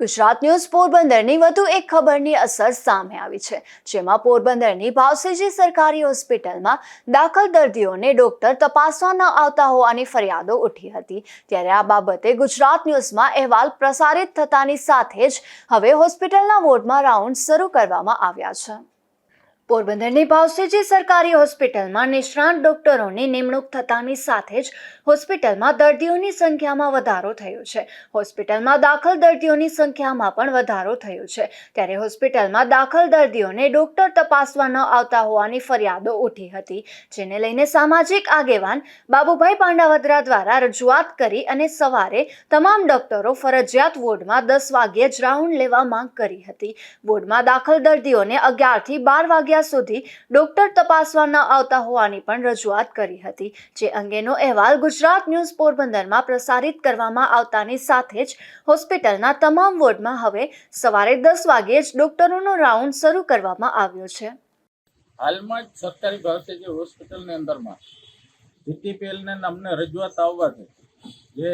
Gujarat news પોરબંદરની વધુ એક ખબરની અસર સામે આવી છે, જેમાં પોરબંદરની ભાવસીજી સરકારી હોસ્પિટલમાં દાખલ દર્દીઓને ડોક્ટર તપાસવા ન આવતા હોવાની ફરિયાદો ઉઠી હતી. ત્યારે આ બાબતે ગુજરાત ન્યૂઝમાં અહેવાલ પ્રસારિત થતાની સાથે જ હવે હોસ્પિટલના વોર્ડમાં રાઉન્ડ શરૂ કરવામાં આવ્યા છે. પોરબંદરની ભાવસેજી સરકારી હોસ્પિટલમાં નિષ્ણાંત ડોક્ટરોની નિમણૂક થતાની સાથે જ હોસ્પિટલમાં દર્દીઓની સંખ્યામાં વધારો થયો છે. હોસ્પિટલમાં દાખલ દર્દીઓની સંખ્યામાં પણ વધારો થયો છે. ત્યારે હોસ્પિટલમાં દાખલ દર્દીઓને ડોક્ટર તપાસવા ન આવતા હોવાની ફરિયાદો ઉઠી હતી, જેને લઈને સામાજિક આગેવાન બાબુભાઈ પાંડાવદરા દ્વારા રજૂઆત કરી અને સવારે તમામ ડોક્ટરો ફરજિયાત વોર્ડમાં દસ વાગ્યે જ રાઉન્ડ લેવા માંગ કરી હતી. વોર્ડમાં દાખલ દર્દીઓને અગિયારથી બાર વાગ્યા સુધી ડોક્ટર તપાસવા ન આવતા હોવાની પણ રજૂઆત કરી હતી, જે અંગેનો અહેવાલ ગુજરાત ન્યૂઝ પોરબંદરમાં પ્રસારિત કરવામાં આવતાની સાથે જ હોસ્પિટલના તમામ વોર્ડમાં હવે સવારે દસ વાગ્યે જ ડોક્ટરોનો રાઉન્ડ શરૂ કરવામાં આવ્યો છે. હાલમાં જ સરકારી ભાવસેજી હોસ્પિટલની અંદરમાં જીટીપીએલને અમને રજૂઆત આવવાથી જે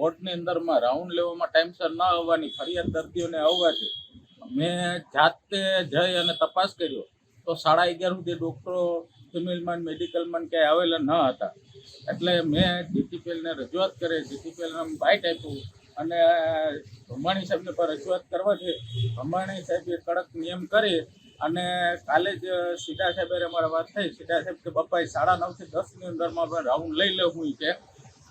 વોર્ડની અંદરમાં રાઉન્ડ લેવામાં ટાઈમસર ન આવવાની ફરિયાદ દર્દીઓને આવવાથી મેં જાતે જઈ અને તપાસ કર્યો તો સાડા અગિયાર સુધી ડૉક્ટરો ફિમેલમાં મેડિકલમાં ક્યાંય આવેલા ન હતા. એટલે મેં જીટીપીએલને રજૂઆત કરી. જીટીપીએલને બાઇટ આપ્યું. અને ભમાણી સાહેબને પર રજૂઆત કરવા છે ભમાણી સાહેબે કડક નિયમ કરી અને કાલે જ સીધા સાહેબે અમારે વાત થઈ. સીધા સાહેબ કે બપાઈ સાડા નવથી દસની અંદરમાં આપણે રાઉન્ડ લઈ લેવું કે.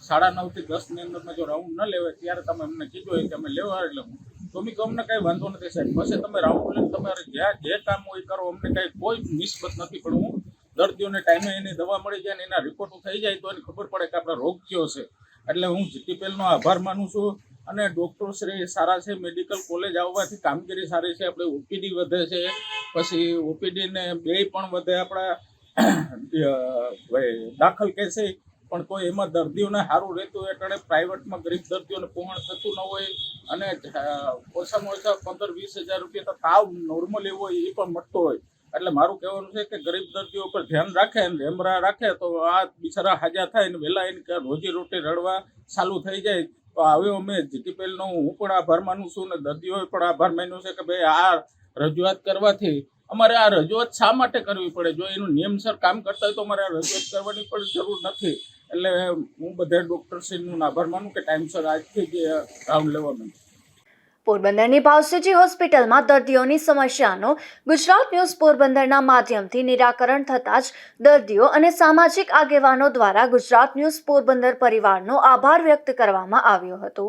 સાડા નવથી દસની અંદરમાં જો રાઉન્ડ ન લેવાય, ત્યારે તમે અમને કીધું હોય કે અમે લેવા હું તો મેં કહું અમને કાંઈ વાંધો નથી સાહેબ. પછી તમે રાહુલ તમારે જ્યાં જે કામ હોય કરો. અમને કાંઈ કોઈ નિસ્બત નથી પણ હું દર્દીઓને ટાઈમે એની દવા મળી જાય ને એના રિપોર્ટો થઈ જાય તો એને ખબર પડે કે આપણે રોગ કયો છે. એટલે હું જીટીપીએલનો આભાર માનું છું અને ડૉક્ટર શ્રી સારા છે, મેડિકલ કોલેજ આવવાથી કામગીરી સારી છે, આપણે ઓપીડી વધે છે. પછી ઓપીડીને બે પણ વધે આપણા દાખલ કે છે. પણ કોઈ એમાં દર્દીઓને સારું રહેતું હોય, એટલે પ્રાઇવેટમાં ગરીબ દર્દીઓને પહોંચ થતું ન હોય અને ઓછામાં ઓછા પંદર વીસ હજાર રૂપિયા તો તાવ નોર્મલ એવો એ પણ મળતો હોય. એટલે મારું કહેવાનું છે કે ગરીબ દર્દીઓ પર ધ્યાન રાખે અને રેમરા રાખે તો આ બિચારા હાજા થાય ને વહેલા એને રોજી રોટી રડવા ચાલુ થઈ જાય. તો હવે અમે જીટીપીએલનો હું પણ આભાર માનું છું ને દર્દીઓએ પણ આભાર માન્યો છે કે ભાઈ આ રજૂઆત કરવાથી અમારે આ રજૂઆત શા માટે કરવી પડે? જો એનું નિયમસર કામ કરતા હોય તો અમારે આ રજૂઆત કરવાની પણ જરૂર નથી. એટલે હું બધા ડૉક્ટરશ્રીનું આભાર માનું કે ટાઈમસર આજથી જ રાઉન્ડ લેવા પોરબંદરની ભાવસીજી હોસ્પિટલમાં દર્દીઓની સમસ્યાનો ગુજરાત ન્યૂઝ પોરબંદરના માધ્યમથી નિરાકરણ થતાં જ દર્દીઓ અને સામાજિક આગેવાનો દ્વારા ગુજરાત ન્યૂઝ પોરબંદર પરિવારનો આભાર વ્યક્ત કરવામાં આવ્યો હતો.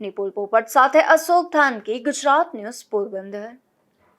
નિપુલ પોપટ સાથે અશોક થાનકી ગુજરાત ન્યૂઝ પોરબંદર.